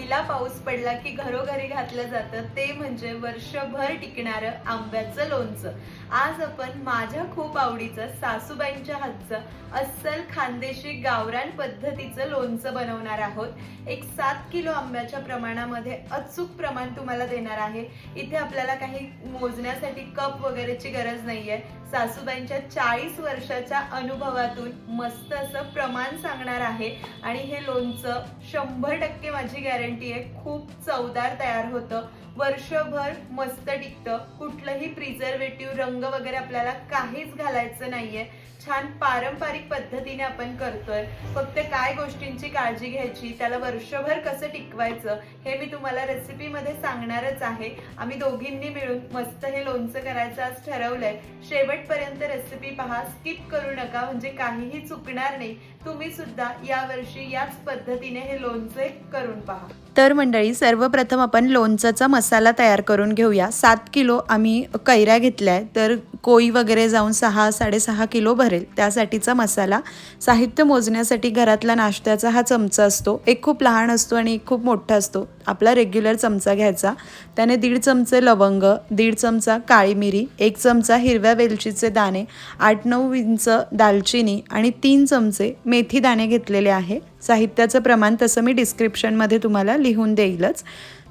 पहिला पाऊस पडला की घरोघरी घातलं जातं ते म्हणजे वर्षभर टिकणारं आंब्याचं लोणचं. आज आपण माझ्या खूप आवडीचं सासूबाईंच्या हातचं अस्सल खानदेशी गावरान पद्धतीचं लोणचं बनवणार आहोत. एक सात किलो आंब्याच्या प्रमाणामध्ये अचूक प्रमाण तुम्हाला देणार आहे. इथे आपल्याला काही मोजण्यासाठी कप वगैरेची गरज नाहीये. सासूबाईंच्या चाळीस वर्षाच्या अनुभवातून मस्त असं प्रमाण सांगणार आहे. आणि हे लोणचं शंभर टक्के माझी गॅरंटी आहे खूप चवदार तयार होतं. वर्षभर मस्त टिकतं. कुठलंही प्रिझर्वेटिव्ह रंग वगैरे आपल्याला काहीच घालायचं नाहीये. छान पारंपरिक पद्धतीने आपण करतोय. फक्त काय गोष्टींची काळजी घ्यायची त्याला वर्षभर कसं टिकवायचं हे मी तुम्हाला रेसिपीमध्ये सांगणारच आहे. आम्ही दोघींनी मिळून मस्त हे लोणचं करायचं आज ठरवलंय. शेवटपर्यंत रेसिपी पहा. स्किप करू नका म्हणजे काहीही चुकणार नाही. तुम्ही सुद्धा यावर्षी याच पद्धतीने हे लोणचे करून पहा. तर मंडळी सर्वप्रथम आपण लोणचाचा मसाला तयार करून घेऊया. सात किलो आम्ही कैऱ्या घेतल्या आहे तर कोळी वगैरे जाऊन सहा साडेसहा किलो भरेल. त्यासाठीचा मसाला साहित्य मोजण्यासाठी घरातला नाश्त्याचा हा चमचा असतो. एक खूप लहान असतो आणि एक खूप मोठा असतो. आपला रेग्युलर चमचा घ्यायचा. त्याने दीड चमचे लवंग दीड चमचा काळी मिरी एक चमचा हिरव्या वेलचीचे दाणे आठ नऊ इंच दालचिनी आणि तीन चमचे मेथी दाणे घेतलेले आहे. साहित्याचं प्रमाण तसं मी डिस्क्रिप्शनमध्ये तुम्हाला लिहून देईलच.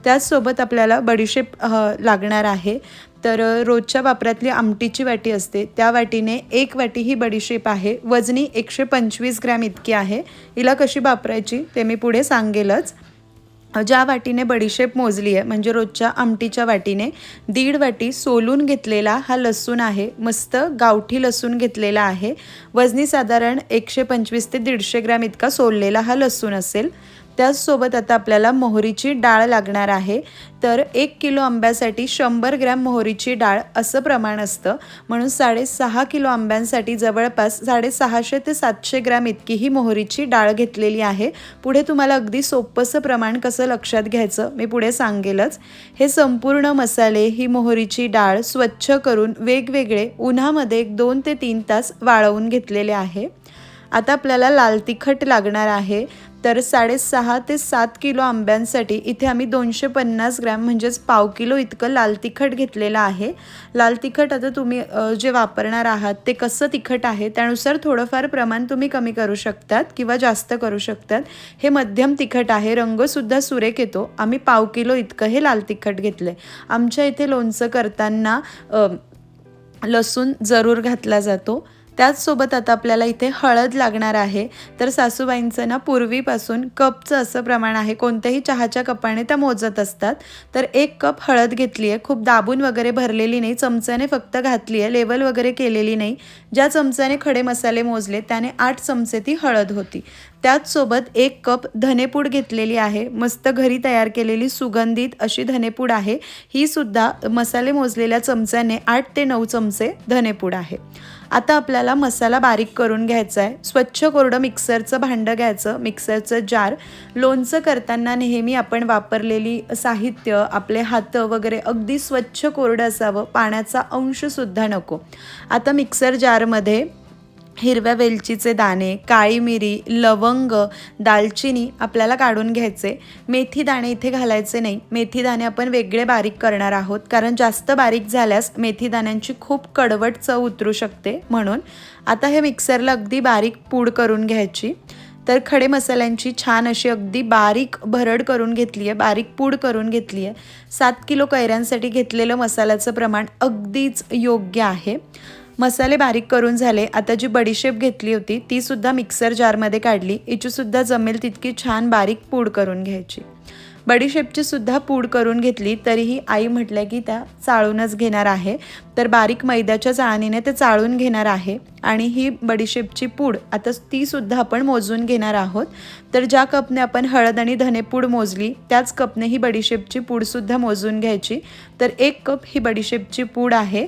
त्याचसोबत आपल्याला बडीशेप लागणार आहे. तर रोजच्या वापरातली आमटीची वाटी असते. त्या वाटीने एक वाटी ही बडीशेप आहे. वजनी एकशे पंचवीस ग्रॅम इतकी आहे. हिला कशी वापरायची ते मी पुढे सांगेलच. ज्या वाटीने बडीशेप मोजली आहे म्हणजे रोजच्या आमटीच्या वाटीने दीड वाटी सोलून घेतलेला हा लसूण आहे मस्त गावठी लसूण घेतलेला आहे. वजनी साधारण एकशे पंचवीस ते दीडशे ग्रॅम इतका सोललेला हा लसूण असेल. त्याचसोबत आता आपल्याला मोहरीची डाळ लागणार आहे. तर एक किलो आंब्यासाठी शंभर ग्रॅम मोहरीची डाळ असं प्रमाण असतं. म्हणून साडेसहा किलो आंब्यांसाठी जवळपास साडेसहाशे ते सातशे ग्रॅम इतकी ही मोहरीची डाळ घेतलेली आहे. पुढे तुम्हाला अगदी सोपंसं प्रमाण कसं लक्षात घ्यायचं मी पुढे सांगेलच. हे संपूर्ण मसाले ही मोहरीची डाळ स्वच्छ करून वेगवेगळे उन्हामध्ये एक दोन ते तीन तास वाळवून घेतलेले आहे. आता आपल्याला लाल तिखट लागणार आहे. तर साडेसहा ते सात किलो आंब्यांसाठी इथे आम्ही दोनशे पन्नास ग्रॅम म्हणजेच पाव किलो इतकं लाल तिखट घेतलेलं आहे. लाल तिखट आता तुम्ही जे वापरणार आहात ते कसं तिखट आहे त्यानुसार थोडंफार प्रमाण तुम्ही कमी करू शकतात किंवा जास्त करू शकतात. हे मध्यम तिखट आहे रंगसुद्धा सुरेख येतो. आम्ही पाव किलो इतकं हे लाल तिखट घेतलं आहे आमच्या इथे लोणचं करताना लसूण जरूर घातला जातो. त्याचसोबत आता आपल्याला इथे हळद लागणार आहे. तर सासूबाईंचं ना पूर्वीपासून कपचं असं प्रमाण आहे. कोणत्याही चहाच्या कपाने त्या मोजत असतात. तर एक कप हळद घेतली आहे खूप दाबून वगैरे भरलेली नाही. चमच्याने फक्त घातली आहे लेवल वगैरे केलेली नाही. ज्या चमच्याने खडे मसाले मोजले त्याने आठ चमचे ती हळद होती. त्याचसोबत एक कप धनेपूड घेतलेली आहे. मस्त घरी तयार केलेली सुगंधित अशी धनेपूड आहे. ही सुद्धा मसाले मोजलेल्या चमच्याने आठ ते नऊ चमचे धनेपूड आहे. आता आपल्याला मसाला बारीक करून घ्यायचा आहे. स्वच्छ कोरडं मिक्सरचं भांडं घ्यायचं. मिक्सरचं जार लोणचं करताना नेहमी आपण वापरलेली साहित्य आपले हातं वगैरे अगदी स्वच्छ कोरडं असावं. पाण्याचा अंशसुद्धा नको. आता मिक्सर जारमध्ये हिरव्या वेलचीचे दाणे काळी मिरी लवंग दालचिनी आपल्याला काढून घ्यायचे. मेथी दाणे इथे घालायचे नाही. मेथी दाणे आपण वेगळे बारीक करणार आहोत. कारण जास्त बारीक झाल्यास मेथी दाण्यांची खूप कडवट चव उतरू शकते म्हणून. आता हे मिक्सरला अगदी बारीक पूड करून घ्यायची. तर खडे मसाल्यांची छान अशी अगदी बारीक भरड करून घेतली आहे. बारीक पूड करून घेतली आहे. सात किलो कैऱ्यांसाठी घेतलेलं मसाल्याचं प्रमाण अगदीच योग्य आहे. मसाले बारीक करून झाले. आता जी बडीशेप घेतली होती ती सुद्धा मिक्सर जारमध्ये काढली. हिची सुद्धा जमेल तितकी छान बारीक पूड करून घ्यायची. बडीशेपची सुद्धा पूड करून घेतली तरीही आई म्हटलं की त्या चाळूनच घेणार आहे. तर बारीक मैद्याच्या चाळणीने ते चाळून घेणार आहे आणि ही बडीशेपची पूड आता ती सुद्धा आपण मोजून घेणार आहोत. तर ज्या कपने आपण हळद आणि धनेपूड मोजली त्याच कपने ही बडीशेपची पूडसुद्धा मोजून घ्यायची. तर एक कप ही बडीशेपची पूड आहे.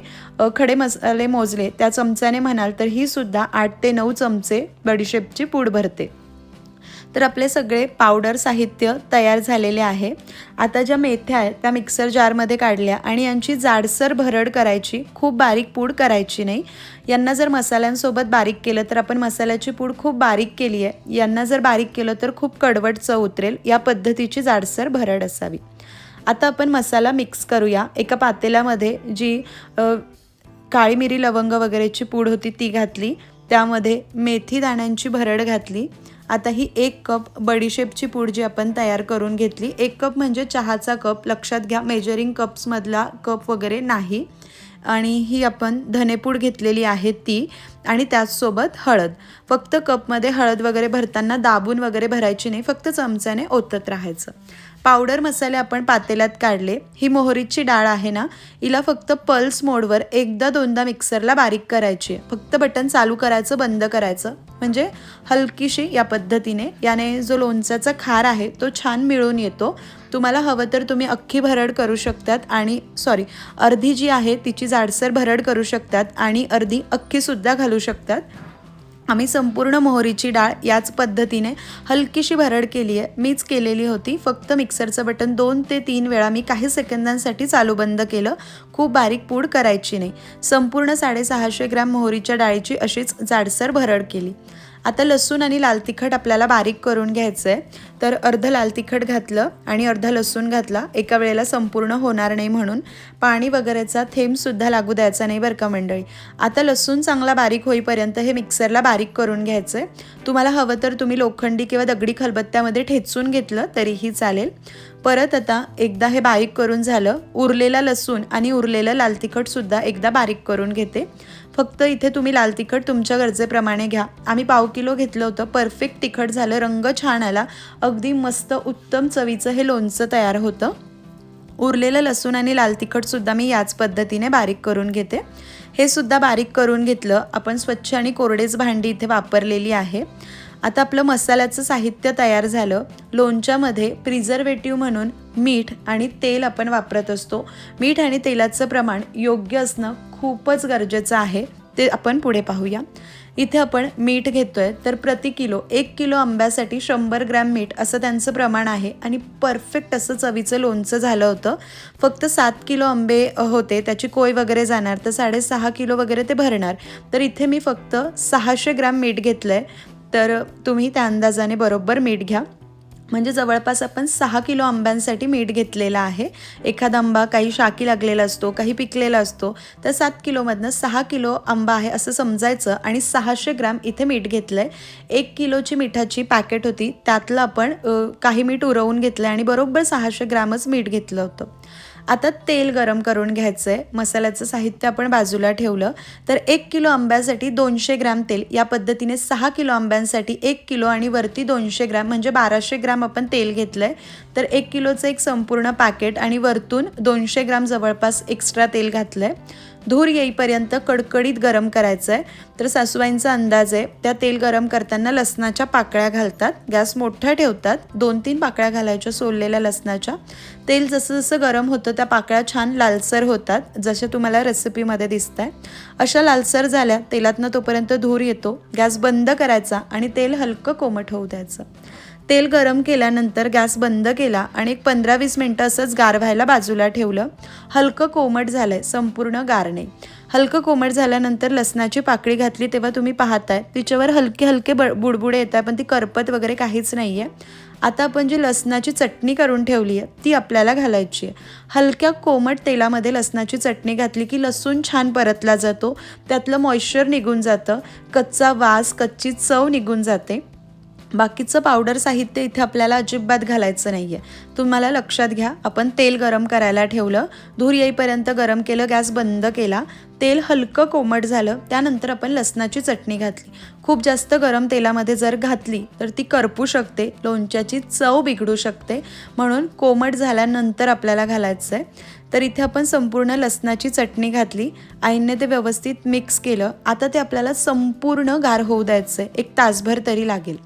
खडे मसाले मोजले त्या चमच्याने म्हणाल तर ही सुद्धा आठ ते नऊ चमचे बडीशेपची पूड भरते. तर आपले सगळे पावडर साहित्य तयार झालेले आहे. आता ज्या मेथ्या आहेत त्या मिक्सर जारमध्ये काढल्या आणि यांची जाडसर भरड करायची खूप बारीक पूड करायची नाही. यांना जर मसाल्यांसोबत बारीक केलं तर आपण मसाल्याची पूड खूप बारीक केली आहे. यांना जर बारीक केलं तर खूप कडवट चव उतरेल. या पद्धतीची जाडसर भरड असावी. आता आपण मसाला मिक्स करूया. एका पातेल्यामध्ये जी काळी मिरी लवंग वगैरेची पूड होती ती घातली. त्यामध्ये मेथी दाण्यांची भरड घातली. आता ही एक कप बडीशेपची पूड जी आपण तयार करून घेतली एक कप म्हणजे चहाचा कप. लक्षात घ्या मेजरिंग कप्समधला कप वगैरे नाही. आणि ही आपण धनेपूड घेतलेली आहे ती आणि त्याचसोबत हळद. फक्त कपमध्ये हळद वगैरे भरताना दाबून वगैरे भरायची नाही फक्त चमच्याने ओतत राहायचं. पावडर मसाले आपण पातेल्यात काढले. ही मोहरीची डाळ आहे ना हिला फक्त पल्स मोडवर एकदा दोनदा मिक्सरला बारीक करायची. आहे फक्त बटन चालू करायचं बंद करायचं. म्हणजे हलकीशी या पद्धतीने. याने जो लोणच्याचा खार आहे तो छान मिळून येतो. तुम्हाला हवं तर तुम्ही अख्खी भरड करू शकतात आणि सॉरी अर्धी जी आहे तिची जाडसर भरड करू शकतात आणि अर्धी अख्खीसुद्धा घालू शकतात. आम्ही संपूर्ण मोहरीची डाळ याच पद्धतीने हलकीशी भरड केली आहे. मीच केलेली होती. फक्त मिक्सरचं बटन दोन ते तीन वेळा मी काही सेकंदांसाठी चालू बंद केलं. खूप बारीक पूड करायची नाही. संपूर्ण साडेसहाशे ग्रॅम मोहरीच्या डाळीची अशीच जाडसर भरड केली. आता लसूण आणि लाल तिखट आपल्याला बारीक करून घ्यायचं आहे तर अर्ध लाल तिखट घातलं आणि अर्धा लसूण घातला. एका वेळेला संपूर्ण होणार नाही म्हणून. पाणी वगैरेचा थेंबसुद्धा लागू द्यायचा नाही बरं का मंडळी. आता लसूण चांगला बारीक होईपर्यंत हे मिक्सरला बारीक करून घ्यायचं आहे तुम्हाला हवं तर तुम्ही लोखंडी किंवा दगडी खलबत्त्यामध्ये ठेचून घेतलं तरीही चालेल. परत आता एकदा हे बारीक करून झालं उरलेला लसूण आणि उरलेलं लाल तिखटसुद्धा एकदा बारीक करून घेते. फक्त इथे तुम्ही लाल तिखट तुमच्या गरजेप्रमाणे घ्या. आम्ही पाव किलो घेतलं होतं परफेक्ट तिखट झालं रंग छान आला. अगदी मस्त उत्तम चवीचं हे लोणचं तयार होतं. उरलेलं लसूण आणि लाल तिखटसुद्धा मी याच पद्धतीने बारीक करून घेते. हे सुद्धा बारीक करून घेतलं आपण स्वच्छ आणि कोरडेच भांडी इथे वापरलेली आहे. आता आपलं मसाल्याचं साहित्य तयार झालं. लोणच्यामध्ये प्रिझर्वेटिव्ह म्हणून मीठ आणि तेल आपण वापरत असतो. मीठ आणि तेलाचं प्रमाण योग्य असणं खूपच गरजेचं आहे. ते आपण पुढे पाहूया. इथे आपण मीठ घेतोय तर प्रति किलो एक किलो आंब्यासाठी शंभर ग्रॅम मीठ असं त्यांचं प्रमाण आहे आणि परफेक्ट असं चवीचं लोणचं झालं होतं. फक्त सात किलो आंबे होते त्याची कोय वगैरे जाणार तर साडेसहा किलो वगैरे ते भरणार. तर इथे मी फक्त सहाशे ग्रॅम मीठ घेतलं आहे तर तुम्ही त्या अंदाजाने बरोबर मीठ घ्या. म्हणजे जवळपास आपण सहा किलो आंब्यांसाठी मीठ घेतलेलं आहे. एखादा आंबा काही शाकी लागलेला असतो काही पिकलेला असतो तर सात किलोमधनं सहा किलो आंबा आहे असं समजायचं आणि सहाशे ग्रॅम इथे मीठ घेतलं आहे एक किलोची मिठाची पॅकेट होती त्यातलं आपण काही मीठ उरवून घेतलं आहे आणि बरोबर सहाशे ग्रॅमच मीठ घेतलं होतं. आता तेल गरम करून घ्यायचं आहे मसाल्याचं साहित्य आपण बाजूला ठेवलं. तर एक किलो आंब्यासाठी दोनशे ग्रॅम तेल. या पद्धतीने सहा किलो आंब्यांसाठी एक किलो आणि वरती दोनशे ग्रॅम म्हणजे बाराशे ग्रॅम आपण तेल घेतलं आहे तर एक किलोचं एक संपूर्ण पॅकेट आणि वरतून दोनशे ग्रॅम जवळपास एक्स्ट्रा तेल घातलं आहे धूर येईपर्यंत कडकडीत गरम करायचं आहे तर सासूबाईंचा अंदाज आहे त्या तेल गरम करताना लसणाच्या पाकळ्या घालतात. गॅस मोठा ठेवतात. दोन तीन पाकळ्या घालायच्या सोललेल्या लसणाच्या. तेल जसं जसं गरम होतं त्या पाकळ्या छान लालसर होतात जशा तुम्हाला रेसिपीमध्ये दिसत आहे अशा लालसर झाल्या तेलातनं तोपर्यंत धूर येतो. गॅस बंद करायचा आणि तेल हलकं कोमट होऊ द्यायचं. तेल गरम केल्यानंतर गॅस बंद केला आणि एक पंधरा वीस मिनटं असंच गार व्हायला बाजूला ठेवलं. हलकं कोमट झालं आहे संपूर्ण गार नाही. हलकं कोमट झाल्यानंतर लसणाची पाकळी घातली तेव्हा तुम्ही पाहताय. तिच्यावर हलके हलके ब बुडबुडे येत आहे पण ती करपत वगैरे काहीच नाही आहे आता आपण जी लसणाची चटणी करून ठेवली आहे ती आपल्याला घालायची आहे. हलक्या कोमट तेलामध्ये लसणाची चटणी घातली की लसूण छान परतला जातो. त्यातलं मॉइश्चर निघून जातं. कच्चा वास कच्ची चव निघून जाते. बाकीचं पावडर साहित्य इथे आपल्याला अजिबात घालायचं नाही आहे तुम्हाला लक्षात घ्या आपण तेल गरम करायला ठेवलं धूर येईपर्यंत गरम केलं गॅस बंद केला तेल हलकं कोमट झालं त्यानंतर आपण लसणाची चटणी घातली. खूप जास्त गरम तेलामध्ये जर घातली तर ती करपू शकते लोणच्याची चव बिघडू शकते. म्हणून कोमट झाल्यानंतर आपल्याला घालायचं आहे तर इथे आपण संपूर्ण लसणाची चटणी घातली आईने ते व्यवस्थित मिक्स केलं. आता ते आपल्याला संपूर्ण गार होऊ द्यायचं आहे एक तासभर तरी लागेल.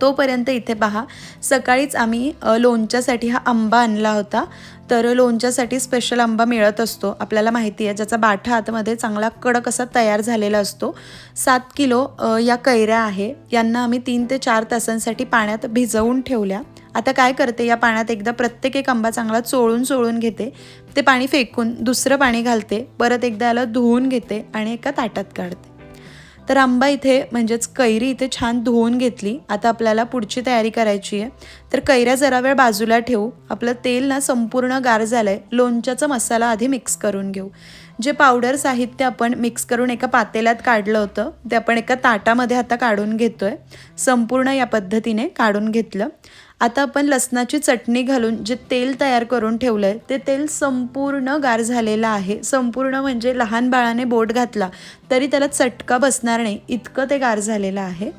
तोपर्यंत इथे पहा सकाळीच आम्ही लोणच्यासाठी हा आंबा आणला होता. तर लोणच्यासाठी स्पेशल आंबा मिळत असतो. आपल्याला माहिती आहे ज्याचा बाठा आतमध्ये चांगला कडक असा तयार झालेला असतो. सात किलो या कैऱ्या आहे. यांना आम्ही तीन ते चार तासांसाठी पाण्यात भिजवून ठेवल्या. आता काय करते या पाण्यात एकदा प्रत्येक एक आंबा चांगला चोळून चोळून घेते. ते पाणी फेकून दुसरं पाणी घालते. परत एकदा याला धुवून घेते आणि एका ताटात काढते. तर आंबा इथे म्हणजेच कैरी इथे छान धुवून घेतली. आता आपल्याला पुढची तयारी करायची आहे. तर कैऱ्या जरा वेळ बाजूला ठेवू. आपलं तेल ना संपूर्ण गार झालं आहे लोणच्याचा मसाला आधी मिक्स करून घेऊ. जे पावडर साहित्य आपण मिक्स करून एका पातेल्यात काढलं होतं. ते आपण एका ताटामध्ये आता काढून घेतो आहे संपूर्ण या पद्धतीने काढून घेतलं. आता आपण लसणाची चटणी घालून जे तेल तयार करून ठेवलं आहे ते तेल संपूर्ण गार झालेलं आहे. संपूर्ण म्हणजे लहान बाळाने बोट घातला तरी त्याला चटका बसणार नाही. इतकं ते गार झालेलं आहे.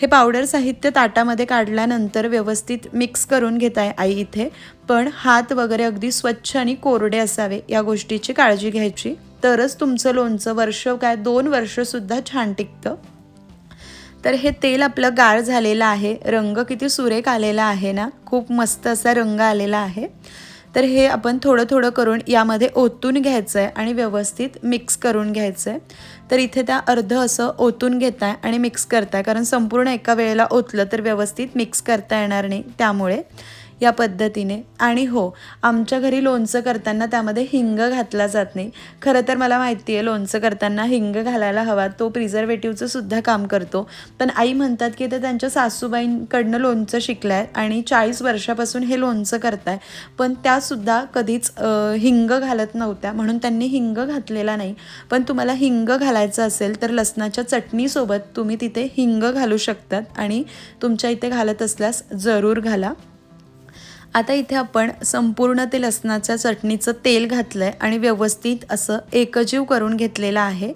हे पावडर साहित्य ताटामध्ये काढल्यानंतर व्यवस्थित मिक्स करून घेत आहे आई इथे. पण हात वगैरे अगदी स्वच्छ आणि कोरडे असावे या गोष्टीची काळजी घ्यायची. तरच तुमचं लोणचं वर्ष काय दोन वर्षसुद्धा छान टिकतं. तर हे तेल आपलं गाळ झालेलं आहे. रंग किती सुरेख आलेला आहे ना? खूप मस्त असा रंग आलेला आहे. तर हे आपण थोडं थोडं करून यामध्ये ओतून घ्यायचं आहे आणि व्यवस्थित मिक्स करून घ्यायचं आहे तर इथे त्या अर्ध असं ओतून घेताय आणि मिक्स करताय. कारण संपूर्ण एका वेळेला ओतलं तर व्यवस्थित मिक्स करता येणार नाही त्यामुळे. या पद्धतीने. आणि हो आमच्या घरी लोणचं करताना त्यामध्ये हिंग घातला जात नाही. खरं तर मला माहिती आहे लोणचं करताना हिंग घालायला हवा. तो प्रिझर्वेटिव्हचं सुद्धा काम करतो. पण आई म्हणतात की ते त्यांच्या सासूबाईंकडनं लोणचं शिकलं आहे आणि चाळीस वर्षापासून हे लोणचं करताय. पण त्यासुद्धा कधीच हिंग घालत नव्हत्या. म्हणून त्यांनी हिंग घातलेला नाही. पण तुम्हाला हिंग घालायचं असेल तर लसणाच्या चटणीसोबत तुम्ही तिथे हिंग घालू शकतात. आणि तुमच्या इथे घालत असल्यास जरूर घाला. आता इथे आपण संपूर्ण ते लसणाच्या चटणीचं तेल घातलं आहे आणि व्यवस्थित असं एकजीव करून घेतलेलं आहे.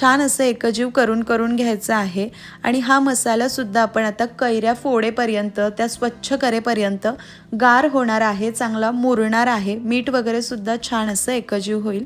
छान असं एकजीव करून करून घ्यायचं आहे. आणि हा मसालासुद्धा आपण आता कैऱ्या फोडेपर्यंत त्या स्वच्छ करेपर्यंत गार होणार आहे चांगला मुरणार आहे. मीठ वगैरे सुद्धा छान असं एकजीव होईल.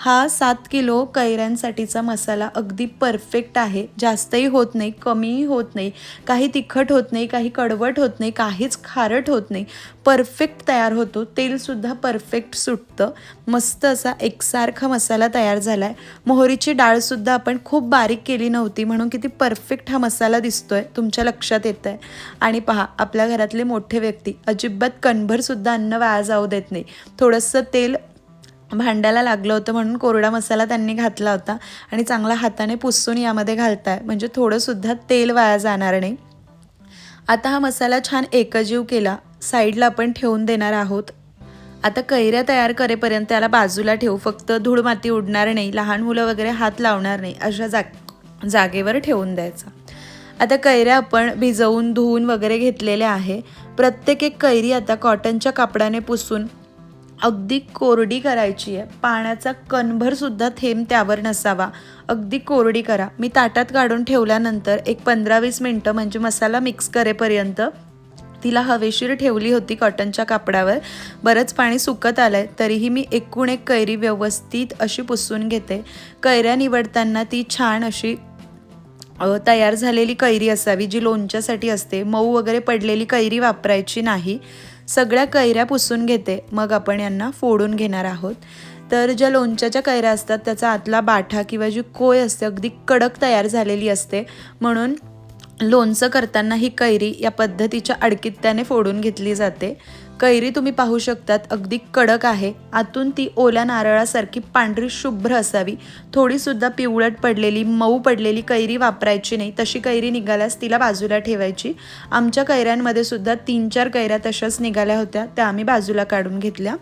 हा सात किलो कैऱ्यांसाठीचा मसाला अगदी परफेक्ट आहे. जास्तही होत नाही कमीही होत नाही. काही तिखट होत नाही काही कडवट होत नाही काहीच खारट होत नाही. परफेक्ट तयार होतो. तेलसुद्धा परफेक्ट सुटतं. मस्त असा एकसारखा मसाला तयार झाला आहे मोहरीची डाळसुद्धा आपण खूप बारीक केली नव्हती म्हणून किती परफेक्ट हा मसाला दिसतो आहे तुमच्या लक्षात येत आहे आणि पहा आपल्या घरातले मोठे व्यक्ती अजिबात कणभरसुद्धा अन्न वाया जाऊ देत नाही. थोडंसं तेल भांड्याला लागलं होतं म्हणून कोरडा मसाला त्यांनी घातला होता. आणि चांगला हाताने पुसून यामध्ये घालताय. म्हणजे थोडंसुद्धा तेल वाया जाणार नाही. आता हा मसाला छान एकजीव केला. साईडला आपण ठेवून देणार आहोत. आता कैऱ्या तयार करेपर्यंत त्याला बाजूला ठेवू. फक्त धूळ माती उडणार नाही. लहान मुलं वगैरे हात लावणार नाही. अशा जाग जागेवर ठेवून द्यायचा. आता कैऱ्या आपण भिजवून धुवून वगैरे घेतलेल्या आहे. प्रत्येक एक कैरी आता कॉटनच्या कापडाने पुसून अगदी कोरडी करायची आहे. पाण्याचा कणभरसुद्धा थेंब त्यावर नसावा. अगदी कोरडी करा. मी ताटात काढून ठेवल्यानंतर एक पंधरा वीस मिनटं म्हणजे मसाला मिक्स करेपर्यंत तिला हवेशीर ठेवली होती कॉटनच्या कापडावर. बरंच पाणी सुकत आलं आहे तरीही मी एकूण एक कैरी व्यवस्थित अशी पुसून घेते. कैऱ्या निवडताना ती छान अशी तयार झालेली कैरी असावी जी लोणच्यासाठी असते. मऊ वगैरे पडलेली कैरी वापरायची नाही. सगळ्या कैऱ्या पुसून घेते. मग आपण यांना फोडून घेणार आहोत. तर ज्या लोणच्याच्या कैऱ्या असतात त्याचा आतला बाठा किंवा जी कोय असते अगदी कडक तयार झालेली असते. म्हणून लोणचं करताना ही कैरी या पद्धतीच्या अडकित्याने फोडून घेतली जाते. कैरी तुम्ही पाहू शकतात अगदी कडक आहे. आतून ती ओल्या नारळासारखी पांढरी शुभ्र असावी. थोडीसुद्धा पिवळट पडलेली मऊ पडलेली कैरी वापरायची नाही. तशी कैरी निघाल्यास तिला बाजूला ठेवायची. आमच्या कैऱ्यांमध्ये सुद्धा तीन चार कैऱ्या तशाच निघाल्या होत्या त्या आम्ही बाजूला काढून घेतल्या.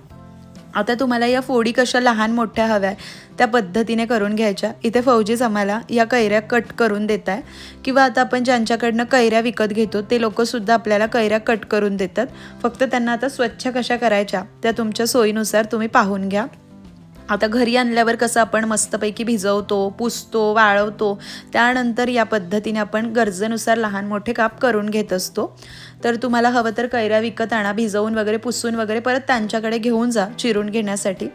आता तुम्हाला या फोडी कशा लहान मोठ्या हव्या त्या पद्धतीने करून घ्यायच्या. इथे फौजीच आम्हाला या कैऱ्या कट करून देत आहे किंवा आता आपण ज्यांच्याकडनं कैऱ्या विकत घेतो ते लोकंसुद्धा आपल्याला कैऱ्या कट करून देतात. फक्त त्यांना आता स्वच्छ कशा करायच्या त्या तुमच्या सोयीनुसार तुम्ही पाहून घ्या. आता घरी आणल्यावर कसं आपण मस्तपैकी भिजवतो पुसतो वाळवतो त्यानंतर या पद्धतीने आपण गरजेनुसार लहान मोठे काप करून घेत असतो. तर तुम्हाला हवं तर कैऱ्या विकत आणा भिजवून वगैरे पुसून वगैरे परत त्यांच्याकडे घेऊन जा चिरून घेण्यासाठी.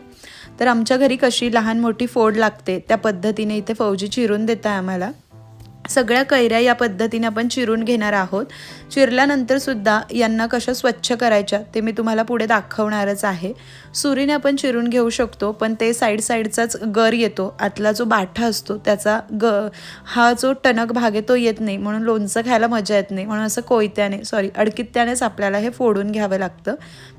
तर आमच्या घरी कशी लहान मोठी फोड लागते त्या पद्धतीने इथे फौजी चिरून देत आहे आम्हाला. सगळ्या कैऱ्या या पद्धतीने आपण चिरून घेणार आहोत. चिरल्यानंतर सुद्धा यांना कशा स्वच्छ करायच्या ते मी तुम्हाला पुढे दाखवणारच आहे. सुरीने आपण चिरून घेऊ शकतो पण ते साईड साईडचाच गर येतो. आतला जो बाठा असतो त्याचा ग हा जो टणक भाग आहे तो येत नाही म्हणून लोणचं खायला मजा येत नाही म्हणून असं कोयत्याने सॉरी अडकित्यानेच आपल्याला हे फोडून घ्यावं लागतं.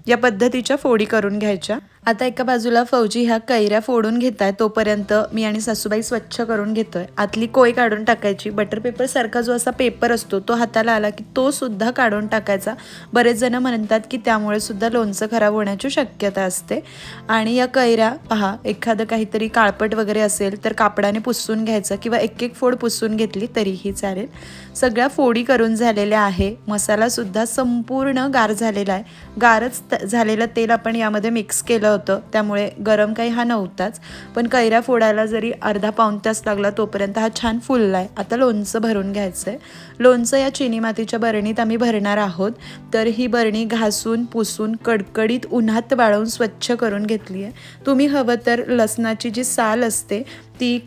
या पद्धतीच्या फोडी करून घ्यायच्या. आता एका बाजूला फौजी ह्या कैऱ्या फोडून घेत आहे तोपर्यंत मी आणि सासूबाई स्वच्छ करून घेतोय. आतली कोय काढून टाकायची बटर पेपर सारखा जो असा पेपर असतो तो हाताला आला की तो सुद्धा काढून टाकायचा. बरेच जण म्हणतात की त्यामुळे सुद्धा लोणचं खराब होण्याची शक्यता असते. आणि या कैऱ्या पहा एखादं काहीतरी काळपट वगैरे असेल तर कापडाने पुसून घ्यायचं किंवा एक एक फोड पुसून घेतली तरीही चालेल. सगळ्या फोडी करून झालेल्या आहे. मसालासुद्धा संपूर्ण गार झालेला आहे. गारच झालेलं तेल आपण यामध्ये मिक्स केलं होतं. त्यामुळे गरम काही हा नव्हताच. पण कैऱ्या फोडायला जरी अर्धा पाऊण तास लागला तोपर्यंत हा छान फुलला आहे आता लोणचं भरून घ्यायचं आहे लोणचं या चिनी मातीच्या बरणीत आम्ही भरणार आहोत. तर ही बरणी घासून पुसून कडकडीत उन्हात वाळवून स्वच्छ करून घेतली आहे तुम्ही हवं तर लसणाची जी साल असते ती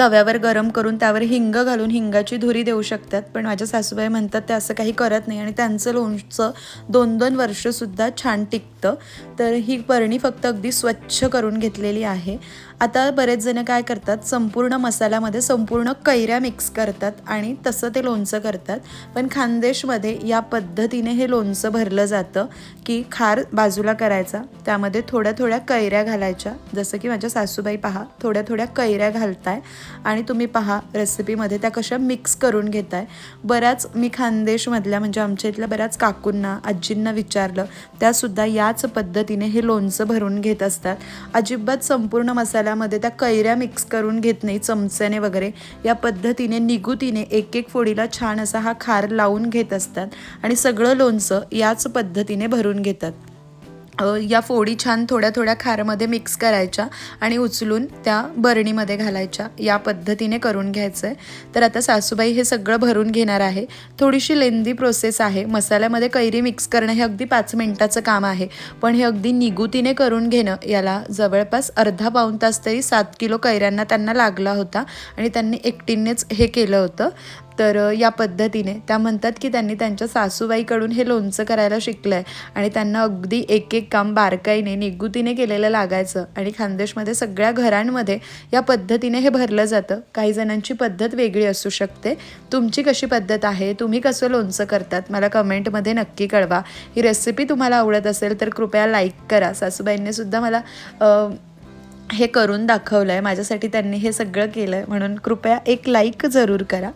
तव्यावर गरम करून त्यावर हिंग घालून हिंगाची धुरी देऊ शकतात. पण माझ्या सासूबाई म्हणतात ते असं काही करत नाही. आणि त्यांचं लोणचं दोन दोन वर्षसुद्धा छान टिकतं. तर ही बरणी फक्त अगदी स्वच्छ करून घेतलेली आहे. आता बरेच जण काय करतात संपूर्ण मसाल्यामध्ये संपूर्ण कैऱ्या मिक्स करतात आणि तसं ते लोणचं करतात. पण खानदेशमध्ये या पद्धतीने हे लोणचं भरलं जातं की खार बाजूला करायचा त्यामध्ये थोड्या थोड्या कैऱ्या घालायच्या. जसं की माझ्या सासूबाई पहा थोड्या थोड्या कैऱ्या घालताय आणि तुम्ही पहा रेसिपीमध्ये त्या कशा मिक्स करून घेताय. बऱ्याच मी खानदेशमधल्या म्हणजे आमच्या इथल्या बऱ्याच काकूंना आजींना विचारलं त्यासुद्धा याच पद्धतीने हे लोणचं भरून घेत असतात. अजिबात संपूर्ण मसाला मसाल्यामध्ये त्या कैऱ्या मिक्स करून घेत नाही चमच्याने वगैरे. या पद्धतीने निगुतीने एक एक फोडीला छान असा हा खार लावून घेत असतात आणि सगळं लोणचं याच पद्धतीने भरून घेतात. या फोडी छान थोड्या थोड्या खारमध्ये मिक्स करायच्या आणि उचलून त्या बरणीमध्ये घालायच्या. या पद्धतीने करून घ्यायचं आहे तर आता सासूबाई हे सगळं भरून घेणार आहे. थोडीशी लेंदी प्रोसेस आहे. मसाल्यामध्ये कैरी मिक्स करणं हे अगदी पाच मिनटाचं काम आहे. पण हे अगदी निगुतीने करून घेणं याला जवळपास अर्धा पाऊण तास तरी सात किलो कैऱ्यांना त्यांना लागला होता आणि त्यांनी एकटीनेच हे केलं होतं. तर या पद्धतीने. त्या म्हणतात की त्यांनी त्यांच्या सासूबाईकडून हे लोणचं करायला शिकलं आहे आणि त्यांना अगदी एक एक काम बारकाईने निगुतीने केलेलं लागायचं आणि खानदेशमध्ये सगळ्या घरांमध्ये या पद्धतीने हे भरलं जातं. काही जणांची पद्धत वेगळी असू शकते. तुमची कशी पद्धत आहे? तुम्ही कसं लोणचं करतात? मला कमेंटमध्ये नक्की कळवा. ही रेसिपी तुम्हाला आवडत असेल तर कृपया लाईक करा. सासूबाईंनी सुद्धा मला हे करून दाखवलं आहे माझ्यासाठी त्यांनी हे सगळं केलं आहे म्हणून कृपया एक लाईक जरूर करा.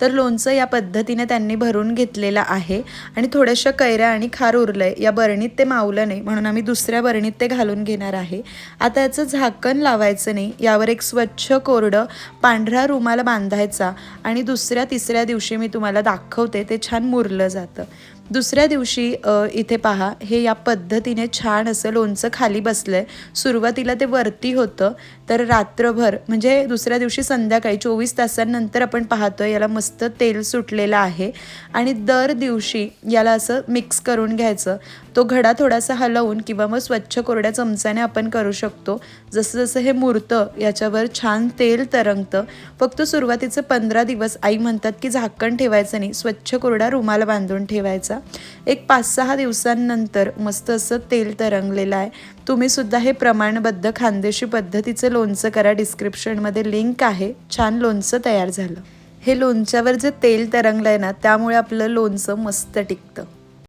तर लोणचं या पद्धतीने त्यांनी भरून घेतलेलं आहे. आणि थोड्याशा कैऱ्या आणि खार उरलं आहे या बरणीत ते मावलं नाही. म्हणून आम्ही दुसऱ्या बरणीत ते घालून घेणार आहे. आता याचं झाकण लावायचं नाही. यावर एक स्वच्छ कोरडं पांढरा रुमाल बांधायचा. आणि दुसऱ्या तिसऱ्या दिवशी मी तुम्हाला दाखवते. ते छान मुरलं जातं. दुसऱ्या दिवशी इथे पहा हे या पद्धतीने छान असं लोणचं खाली बसलं आहे सुरुवातीला ते वरती होतं. तर रात्रभर म्हणजे दुसऱ्या दिवशी संध्याकाळी चोवीस तासांनंतर आपण पाहतोय याला मस्त तेल सुटलेलं आहे. आणि दर दिवशी याला असं मिक्स करून घ्यायचं. तो घडा थोडासा हलवून किंवा मग स्वच्छ कोरड्या चमच्याने आपण करू शकतो. जसं जसं हे मुरतं याच्यावर छान तेल तरंगतं. फक्त सुरुवातीचे पंधरा दिवस आई म्हणतात की झाकण ठेवायचं नाही स्वच्छ कोरडा रुमाल बांधून ठेवायचा. एक पाच सहा दिवसांनंतर मस्त असं तेल तरंगलेलं आहे. तुम्ही सुद्धा हे प्रमाणबद्ध खानदेशी पद्धतीचं लोणचं करा. डिस्क्रिप्शनमध्ये लिंक आहे. छान लोणचं तयार झालं. हे लोणच्यावर जे तेल तरंगलं आहे ना त्यामुळे आपलं लोणचं मस्त टिकतं.